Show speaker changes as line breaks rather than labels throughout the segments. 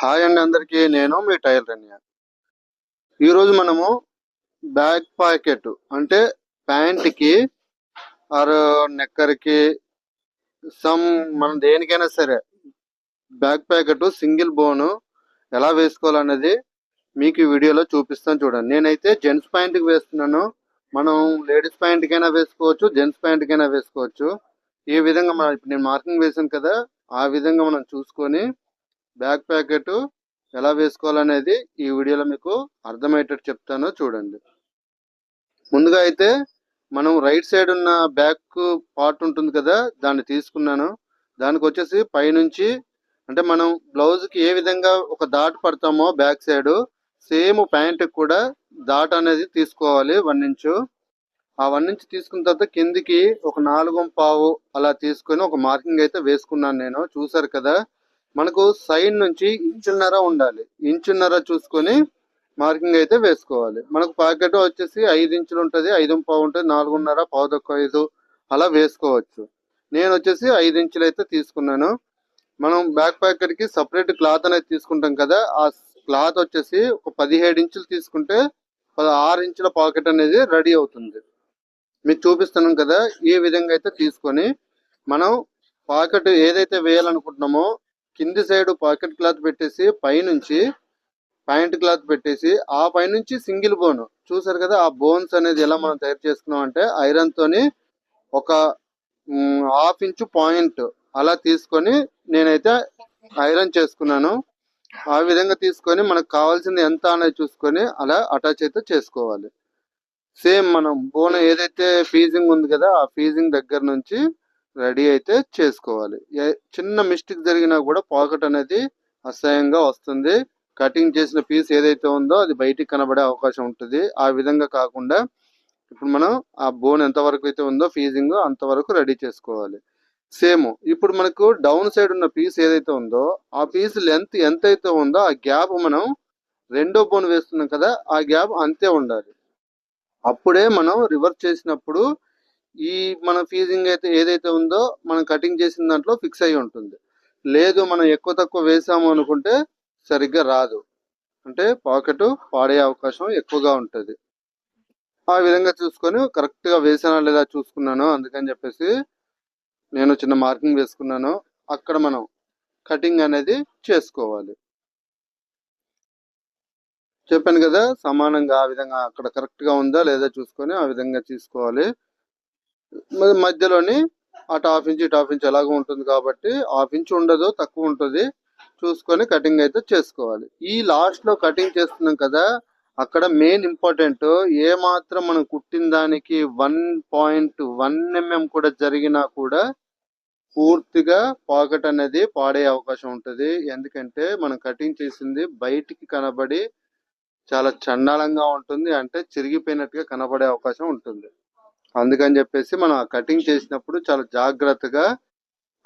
Hi అండి అందరికీ నేను మీ టైల్ రన్య ఈరోజు మనము బ్యాక్ పాకెట్ అంటే ప్యాంట్కి ఆర్ నెక్కర్కి సమ్ మనం దేనికైనా సరే బ్యాక్ ప్యాకెట్ సింగిల్ బోను ఎలా వేసుకోవాలనేది మీకు వీడియోలో చూపిస్తాను చూడండి. నేనైతే జెంట్స్ ప్యాంట్కి వేస్తున్నాను. మనం లేడీస్ ప్యాంట్కైనా వేసుకోవచ్చు జెంట్స్ ప్యాంట్కైనా వేసుకోవచ్చు. ఈ విధంగా మనం ఇప్పుడు నేను మార్కింగ్ వేసాను కదా ఆ విధంగా మనం చూసుకొని బ్యాక్ ప్యాకెట్ ఎలా వేసుకోవాలనేది ఈ వీడియోలో మీకు అర్థమయ్యేటట్టు చెప్తాను చూడండి. ముందుగా అయితే మనం రైట్ సైడ్ ఉన్న బ్యాక్ పార్ట్ ఉంటుంది కదా దాన్ని తీసుకున్నాను. దానికి వచ్చేసి పైనుంచి అంటే మనం బ్లౌజ్కి ఏ విధంగా ఒక దాట్ పడతామో బ్యాక్ సైడ్ సేమ్ ప్యాంట్కి కూడా దాట్ అనేది తీసుకోవాలి వన్ ఇంచు. ఆ వన్ ఇంచ్ తీసుకున్న తర్వాత కిందికి ఒక నాలుగు పావు అలా తీసుకొని ఒక మార్కింగ్ అయితే వేసుకున్నాను నేను చూసారు కదా? మనకు సైడ్ నుంచి ఇంచున్నర ఉండాలి. ఇంచున్నర చూసుకొని మార్కింగ్ అయితే వేసుకోవాలి. మనకు ప్యాకెట్ వచ్చేసి ఐదు ఇంచులు ఉంటుంది ఐదు పావు ఉంటుంది నాలుగున్నర పావు తక్కువ ఐదు అలా వేసుకోవచ్చు. నేను వచ్చేసి ఐదు ఇంచులు అయితే తీసుకున్నాను. మనం బ్యాక్ ప్యాకెట్కి సపరేట్ క్లాత్ అనేది తీసుకుంటాం కదా ఆ క్లాత్ వచ్చేసి ఒక పదిహేడు ఇంచులు తీసుకుంటే ఆరు ఇంచుల పాకెట్ అనేది రెడీ అవుతుంది. మీకు చూపిస్తున్నాం కదా ఈ విధంగా అయితే తీసుకొని మనం పాకెట్ ఏదైతే వేయాలనుకుంటున్నామో కింది సైడ్ పాకెట్ క్లాత్ పెట్టేసి పైనుంచి ప్యాంట్ క్లాత్ పెట్టేసి ఆ పైనుంచి సింగిల్ బోన్. చూసారు కదా ఆ బోన్స్ అనేది ఎలా మనం తయారు చేసుకున్నాం అంటే ఐరన్ తోని ఒక హాఫ్ ఇంచు పాయింట్ అలా తీసుకొని నేనైతే ఐరన్ చేసుకున్నాను. ఆ విధంగా తీసుకొని మనకు కావాల్సింది ఎంత అనేది చూసుకొని అలా అటాచ్ అయితే చేసుకోవాలి. సేమ్ మనం బోన్ ఏదైతే ఫీజింగ్ ఉంది కదా ఆ ఫీజింగ్ దగ్గర నుంచి రెడీ అయితే చేసుకోవాలి. చిన్న మిస్టేక్ జరిగినా కూడా పాకెట్ అనేది అసహ్యంగా వస్తుంది. కటింగ్ చేసిన పీస్ ఏదైతే ఉందో అది బయటికి కనబడే అవకాశం ఉంటుంది. ఆ విధంగా కాకుండా ఇప్పుడు మనం ఆ బోన్ ఎంతవరకు అయితే ఉందో ఫీజింగ్ అంతవరకు రెడీ చేసుకోవాలి. సేమ్ ఇప్పుడు మనకు డౌన్ సైడ్ ఉన్న పీస్ ఏదైతే ఉందో ఆ పీస్ లెంత్ ఎంత అయితే ఉందో ఆ గ్యాప్ మనం రెండో బోన్ వేస్తున్నాం కదా ఆ గ్యాప్ అంతే ఉండాలి. అప్పుడే మనం రివర్స్ చేసినప్పుడు ఈ మన ఫీజింగ్ అయితే ఏదైతే ఉందో మనం కటింగ్ చేసిన దాంట్లో ఫిక్స్ అయి ఉంటుంది. లేదు మనం ఎక్కువ తక్కువ వేసాము అనుకుంటే సరిగ్గా రాదు. అంటే పాకెట్ పాడే అవకాశం ఎక్కువగా ఉంటుంది. ఆ విధంగా చూసుకొని కరెక్ట్గా వేసానా లేదా చూసుకున్నాను అందుకని చెప్పేసి నేను చిన్న మార్కింగ్ వేసుకున్నాను. అక్కడ మనం కటింగ్ అనేది చేసుకోవాలి. చెప్పాను కదా సమానంగా ఆ విధంగా అక్కడ కరెక్ట్గా ఉందా లేదా చూసుకొని ఆ విధంగా తీసుకోవాలి. మధ్యలోని అటు హాఫ్ ఇంచ్ ఇటు హాఫ్ ఇంచ్ ఎలాగో ఉంటుంది కాబట్టి హాఫ్ ఇంచ్ ఉండదు తక్కువ ఉంటుంది. చూసుకొని కటింగ్ అయితే చేసుకోవాలి. ఈ లాస్ట్లో కటింగ్ చేస్తున్నాం కదా అక్కడ మెయిన్ ఇంపార్టెంట్ ఏ మాత్రం మనం కుట్టిన దానికి వన్ పాయింట్ వన్ ఎంఎం కూడా జరిగినా కూడా పూర్తిగా పాకెట్ అనేది పాడే అవకాశం ఉంటుంది. ఎందుకంటే మనం కటింగ్ చేసింది బయటికి కనబడి చాలా చండాలంగా ఉంటుంది. అంటే చిరిగిపోయినట్టుగా కనబడే అవకాశం ఉంటుంది. అందుకని చెప్పేసి మనం ఆ కటింగ్ చేసినప్పుడు చాలా జాగ్రత్తగా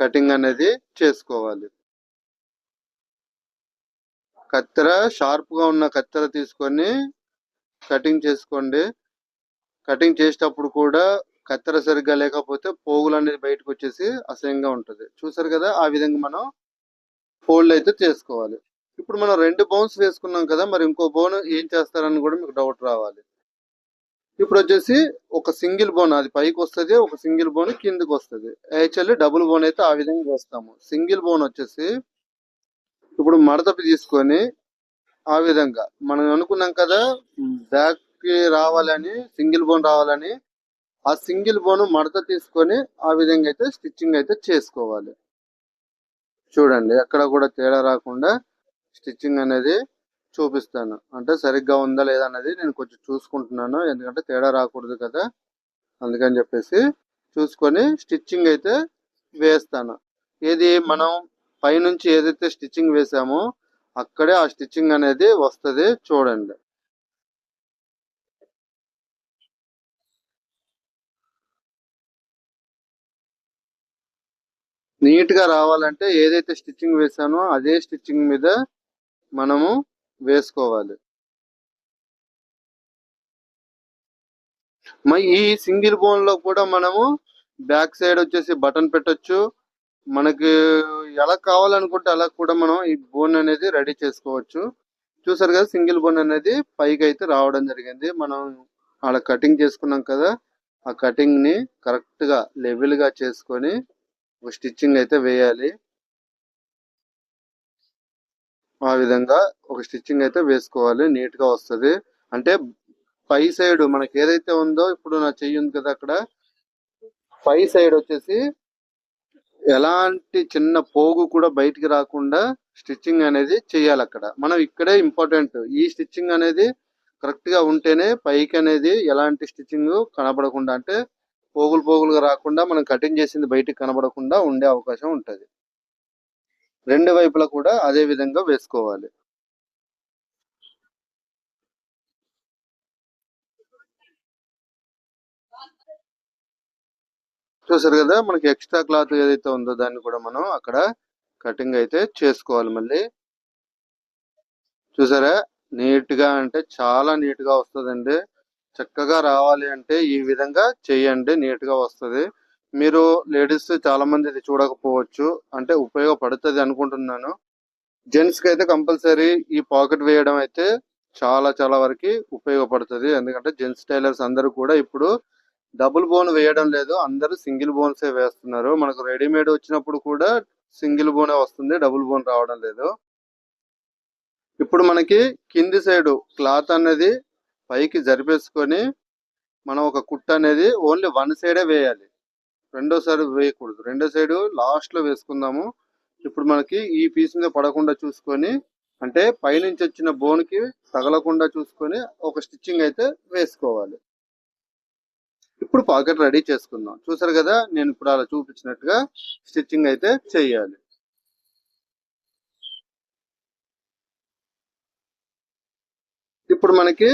కటింగ్ అనేది చేసుకోవాలి. కత్తెర షార్ప్గా ఉన్న కత్తెర తీసుకొని కటింగ్ చేసుకోండి. కటింగ్ చేసేటప్పుడు కూడా కత్తెర సరిగ్గా లేకపోతే పోగులు అనేది బయటకు వచ్చేసి అసహ్యంగా ఉంటుంది. చూసారు కదా ఆ విధంగా మనం ఫోల్డ్ అయితే చేసుకోవాలి. ఇప్పుడు మనం రెండు బోన్స్ వేసుకున్నాం కదా మరి ఇంకో బోన్ ఏం చేస్తారని కూడా మీకు డౌట్ రావాలి. ఇప్పుడు వచ్చేసి ఒక సింగిల్ బోన్ అది పైకి వస్తుంది ఒక సింగిల్ బోన్ కిందకి వస్తుంది యాక్చువల్లీ డబుల్ బోన్ అయితే ఆ విధంగా వేస్తాము. సింగిల్ బోన్ వచ్చేసి ఇప్పుడు మడతపి తీసుకొని ఆ విధంగా మనం అనుకున్నాం కదా బ్యాక్కి రావాలని సింగిల్ బోన్ రావాలని ఆ సింగిల్ బోన్ మడత తీసుకొని ఆ విధంగా అయితే స్టిచ్చింగ్ అయితే చేసుకోవాలి. చూడండి ఎక్కడ కూడా తేడా రాకుండా స్టిచ్చింగ్ అనేది చూపిస్తాను. అంటే సరిగ్గా ఉందా లేదా అనేది నేను కొంచెం చూసుకుంటున్నాను. ఎందుకంటే తేడా రాకూడదు కదా. అందుకని చెప్పేసి చూసుకొని స్టిచ్చింగ్ అయితే వేస్తాను. ఏది మనం పైనుంచి ఏదైతే స్టిచ్చింగ్ వేసామో అక్కడే ఆ స్టిచ్చింగ్ అనేది వస్తుంది చూడండి. నీట్గా రావాలంటే ఏదైతే స్టిచ్చింగ్ వేసానో అదే స్టిచ్చింగ్ మీద మనము వేసుకోవాలి. మరి ఈ సింగిల్ బోన్లో కూడా మనము బ్యాక్ సైడ్ వచ్చేసి బటన్ పెట్టొచ్చు. మనకి ఎలా కావాలనుకుంటే అలా కూడా మనం ఈ బోన్ అనేది రెడీ చేసుకోవచ్చు. చూసారు కదా సింగిల్ బోన్ అనేది పైకి అయితే రావడం జరిగింది. మనం అలా కటింగ్ చేసుకున్నాం కదా ఆ కటింగ్ని కరెక్ట్గా లెవెల్గా చేసుకొని ఒక స్టిచ్చింగ్ అయితే వేయాలి. ఆ విధంగా ఒక స్టిచ్చింగ్ అయితే వేసుకోవాలి నీట్గా అంటే పై సైడ్ మనకి ఏదైతే ఉందో ఇప్పుడు నా చెయ్యి ఉంది కదా అక్కడ పై సైడ్ వచ్చేసి ఎలాంటి చిన్న పోగు కూడా బయటికి రాకుండా స్టిచ్చింగ్ అనేది చేయాలి అక్కడ. మనం ఇక్కడే ఇంపార్టెంట్. ఈ స్టిచ్చింగ్ అనేది కరెక్ట్గా ఉంటేనే పైకి అనేది ఎలాంటి స్టిచ్చింగ్ కనబడకుండా అంటే పోగులు పోగులుగా రాకుండా మనం కటింగ్ చేసింది బయటికి కనబడకుండా ఉండే అవకాశం ఉంటుంది. రెండు వైపులా కూడా అదే విధంగా వేసుకోవాలి. చూసారు కదా మనకి ఎక్స్ట్రా క్లాత్ ఏదైతే ఉందో దాన్ని కూడా మనం అక్కడ కటింగ్ అయితే చేసుకోవాలి మళ్ళీ. చూసారా నీట్గా అంటే చాలా నీట్గా వస్తుందండి. చక్కగా రావాలి అంటే ఈ విధంగా చేయండి నీట్గా వస్తుంది. మీరు లేడీస్ చాలా మంది ఇది చూడకపోవచ్చు. అంటే ఉపయోగపడుతుంది అనుకుంటున్నాను. జెంట్స్కి అయితే కంపల్సరీ ఈ పాకెట్ వేయడం అయితే చాలా చాలా వరకు ఉపయోగపడుతుంది. ఎందుకంటే జెంట్స్ టైలర్స్ అందరూ కూడా ఇప్పుడు డబుల్ బోన్ వేయడం లేదు. అందరూ సింగిల్ బోన్స్ వేస్తున్నారు. మనకు రెడీమేడ్ వచ్చినప్పుడు కూడా సింగిల్ బోనే వస్తుంది. డబుల్ బోన్ రావడం లేదు. ఇప్పుడు మనకి కింది సైడ్ క్లాత్ అనేది పైకి జరిపేసుకొని మనం ఒక కుట్ అనేది ఓన్లీ వన్ సైడే వేయాలి. రెండో సైడ్ వేయకూడదు. రెండో సైడ్ లాస్ట్లో వేసుకుందాము. ఇప్పుడు మనకి ఈ పీస్ మీద పడకుండా చూసుకొని అంటే పైనుంచి వచ్చిన బోన్కి తగలకుండా చూసుకొని ఒక స్టిచ్చింగ్ అయితే వేసుకోవాలి. ఇప్పుడు పాకెట్ రెడీ చేసుకుందాం. చూసారు కదా నేను ఇప్పుడు అలా చూపించినట్టుగా స్టిచ్చింగ్ అయితే చేయాలి. ఇప్పుడు మనకి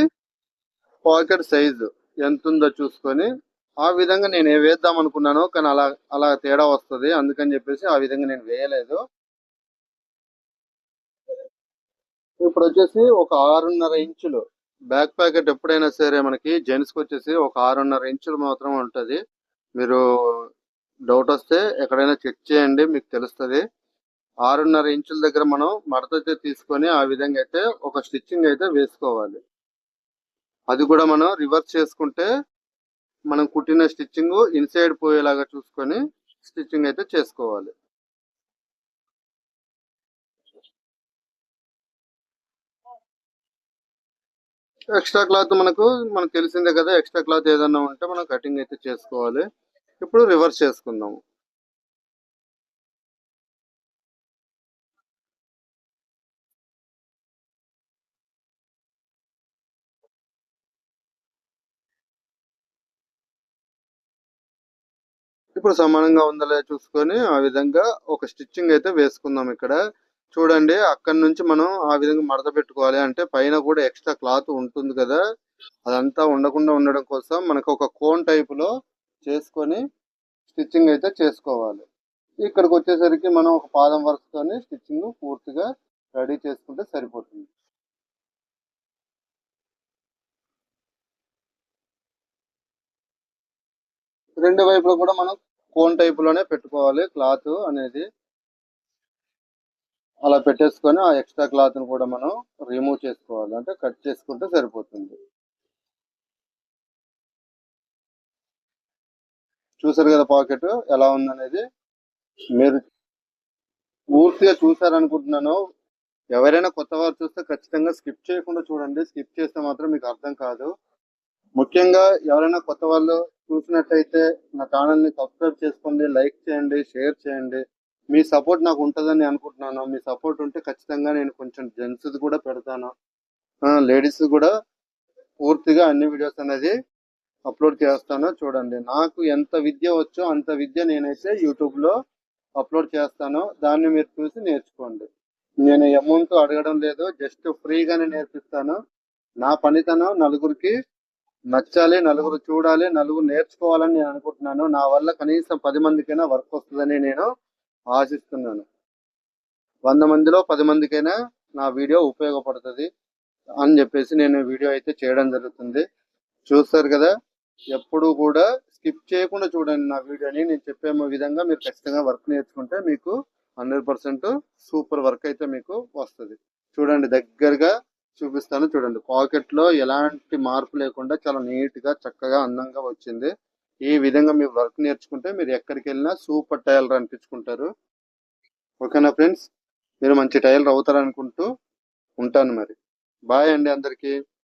పాకెట్ సైజు ఎంత ఉందో చూసుకొని ఆ విధంగా నేను వేద్దాం అనుకున్నాను కానీ అలా అలా తేడా వస్తుంది. అందుకని చెప్పేసి ఆ విధంగా నేను వేయలేదు. ఇప్పుడు వచ్చేసి ఒక ఆరున్నర ఇంచులు. బ్యాక్ ప్యాకెట్ ఎప్పుడైనా సరే మనకి జెంట్స్కి వచ్చేసి ఒక ఆరున్నర ఇంచులు మాత్రం ఉంటుంది. మీరు డౌట్ వస్తే ఎక్కడైనా చెక్ చేయండి మీకు తెలుస్తుంది. ఆరున్నర ఇంచుల దగ్గర మనం మడత తీసుకొని ఆ విధంగా అయితే ఒక స్టిచ్చింగ్ అయితే వేసుకోవాలి. అది కూడా మనం రివర్స్ చేసుకుంటే మనం కుట్టిన స్టిచ్చింగ్ ఇన్సైడ్ పోయేలాగా చూసుకొని స్టిచ్చింగ్ అయితే చేసుకోవాలి. ఎక్స్ట్రా క్లాత్ మనకు మనకు తెలిసిందే కదా ఎక్స్ట్రా క్లాత్ ఏదన్నా ఉంటే మనం కటింగ్ అయితే చేసుకోవాలి. ఇప్పుడు రివర్స్ చేసుకుందాము ఇప్పుడు సమానంగా ఉందలే చూసుకొని ఆ విధంగా ఒక స్టిచ్చింగ్ అయితే వేసుకుందాం ఇక్కడ. చూడండి అక్కడ నుంచి మనం ఆ విధంగా మడత పెట్టుకోవాలి అంటే పైన కూడా ఎక్స్ట్రా క్లాత్ ఉంటుంది కదా. అదంతా ఉండకుండా ఉండడం కోసం మనకు ఒక కోన్ టైప్లో చేసుకొని స్టిచ్చింగ్ అయితే చేసుకోవాలి. ఇక్కడికి వచ్చేసరికి మనం ఒక పాదం వరుసతోని స్టిచ్చింగ్ పూర్తిగా రెడీ చేసుకుంటే సరిపోతుంది. రెండు వైపులో కూడా మనం కోన్ టైప్లోనే పెట్టుకోవాలి క్లాత్ అనేది. అలా పెట్టేసుకొని ఆ ఎక్స్ట్రా క్లాత్ని కూడా మనం రిమూవ్ చేసుకోవాలి. అంటే కట్ చేసుకుంటే సరిపోతుంది. చూసారు కదా పాకెట్ ఎలా ఉందనేది? మీరు పూర్తిగా చూసారనుకుంటున్నాను. ఎవరైనా కొత్త వారు చూస్తే ఖచ్చితంగా స్కిప్ చేయకుండా చూడండి. స్కిప్ చేస్తే మాత్రం మీకు అర్థం కాదు. ముఖ్యంగా ఎవరైనా కొత్త వాళ్ళు చూసినట్టయితే నా ఛానల్ని సబ్స్క్రైబ్ చేసుకోండి లైక్ చేయండి షేర్ చేయండి. మీ సపోర్ట్ నాకు ఉంటుందని అనుకుంటున్నాను. మీ సపోర్ట్ ఉంటే ఖచ్చితంగా నేను కొంచెం జెంట్స్ కూడా పెడతాను. లేడీస్ కూడా పూర్తిగా అన్ని వీడియోస్ అనేది అప్లోడ్ చేస్తాను. చూడండి నాకు ఎంత విద్య వచ్చో అంత విద్య నేనైతే యూట్యూబ్లో అప్లోడ్ చేస్తాను. దాన్ని మీరు చూసి నేర్చుకోండి. నేను అమౌంట్ అడగడం లేదు జస్ట్ ఫ్రీగానే నేర్పిస్తాను. నా పనితనం నలుగురికి నచ్చాలి నలుగురు చూడాలి నలుగురు నేర్చుకోవాలని నేను అనుకుంటున్నాను. నా వల్ల కనీసం పది మందికైనా వర్క్ వస్తుందని నేను ఆశిస్తున్నాను. వంద మందిలో పది మందికైనా నా వీడియో ఉపయోగపడుతుంది అని చెప్పేసి నేను వీడియో అయితే చేయడం జరుగుతుంది. చూస్తారు కదా ఎప్పుడు కూడా స్కిప్ చేయకుండా చూడండి నా వీడియోని. నేను చెప్పే విధంగా మీరు ఖచ్చితంగా వర్క్ నేర్చుకుంటే మీకు హండ్రెడ్ పర్సెంట్ సూపర్ వర్క్ అయితే మీకు వస్తుంది. చూడండి దగ్గరగా చూపిస్తాను. చూడండి పాకెట్లో ఎలాంటి మార్పు లేకుండా చాలా నీట్గా చక్కగా అందంగా వచ్చింది. ఈ విధంగా మీరు వర్క్ నేర్చుకుంటే మీరు ఎక్కడికి వెళ్ళినా సూపర్ టైలర్ అనిపించుకుంటారు. ఓకేనా ఫ్రెండ్స్? మీరు మంచి టైలర్ అవుతారనుకుంటూ ఉంటాను మరి. బాయ్ అండి అందరికీ.